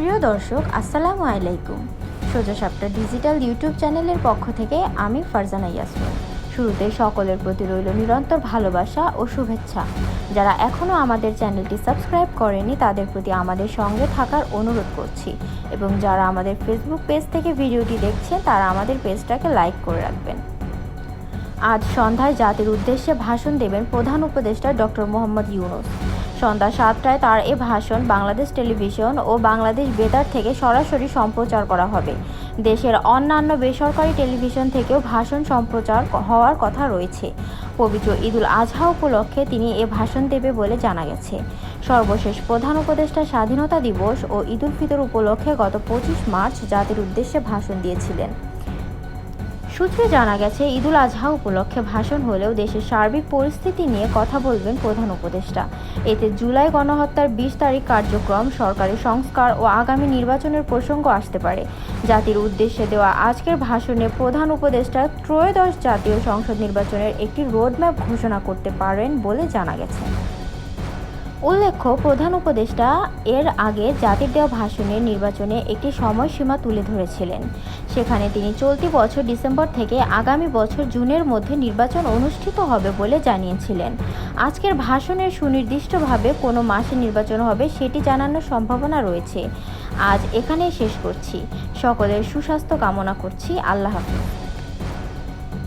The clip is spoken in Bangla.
প্রিয় দর্শক, আসসালামু আলাইকুম। সোজা সাপটা ডিজিটাল ইউটিউব চ্যানেলের পক্ষ থেকে আমি ফারজানা ইয়াসমিন। শুরুতে সকলের প্রতি রইল নিরন্তর ভালোবাসা ও শুভেচ্ছা। যারা এখনও আমাদের চ্যানেলটি সাবস্ক্রাইব করেনি, তাদের প্রতি আমাদের সঙ্গে থাকার অনুরোধ করছি। এবং যারা আমাদের ফেসবুক পেজ থেকে ভিডিওটি দেখছেন, তারা আমাদের পেজটাকে লাইক করে রাখবেন। আজ সন্ধ্যায় জাতির উদ্দেশ্যে ভাষণ দেবেন প্রধান উপদেষ্টা ডক্টর মোহাম্মদ ইউনুস। সন্ধ্যা সাতটায় তার এ ভাষণ বাংলাদেশ টেলিভিশন ও বাংলাদেশ বেতার থেকে সরাসরি সম্প্রচার করা হবে। দেশের অন্যান্য বেসরকারি টেলিভিশন থেকেও ভাষণ সম্প্রচার হওয়ার কথা রয়েছে। পবিত্র ঈদুল আজহা উপলক্ষে তিনি এ ভাষণ দেবে বলে জানা গেছে। সর্বশেষ প্রধান উপদেষ্টা স্বাধীনতা দিবস ও ঈদুল ফিতর উপলক্ষে গত পঁচিশ মার্চ জাতির উদ্দেশ্যে ভাষণ দিয়েছিলেন। সূত্রে জানা গেছে, ঈদুল আজহা উপলক্ষে ভাষণ হলেও দেশের সার্বিক পরিস্থিতি নিয়ে কথা বলবেন প্রধান উপদেষ্টা। এতে জুলাই গণহত্যার বিশ তারিখ কার্যক্রম সরকারি সংস্কার ও আগামী নির্বাচনের প্রসঙ্গ আসতে পারে। জাতির উদ্দেশ্যে দেওয়া আজকের ভাষণে প্রধান উপদেষ্টা ত্রয়োদশ জাতীয় সংসদ নির্বাচনের একটি রোডম্যাপ ঘোষণা করতে পারেন বলে জানা গেছে। উল্লেখ্য, প্রধান উপদেষ্টা এর আগে জাতির দেওয়া ভাষণের নির্বাচনে একটি সময়সীমা তুলে ধরেছিলেন। সেখানে তিনি চলতি বছর ডিসেম্বর থেকে আগামী বছর জুনের মধ্যে নির্বাচন অনুষ্ঠিত হবে বলে জানিয়েছিলেন। আজকের ভাষণের সুনির্দিষ্টভাবে কোনো মাসে নির্বাচন হবে সেটি জানানোর সম্ভাবনা রয়েছে। আজ এখানেই শেষ করছি। সকলের সুস্বাস্থ্য কামনা করছি। আল্লাহ হাফিজ।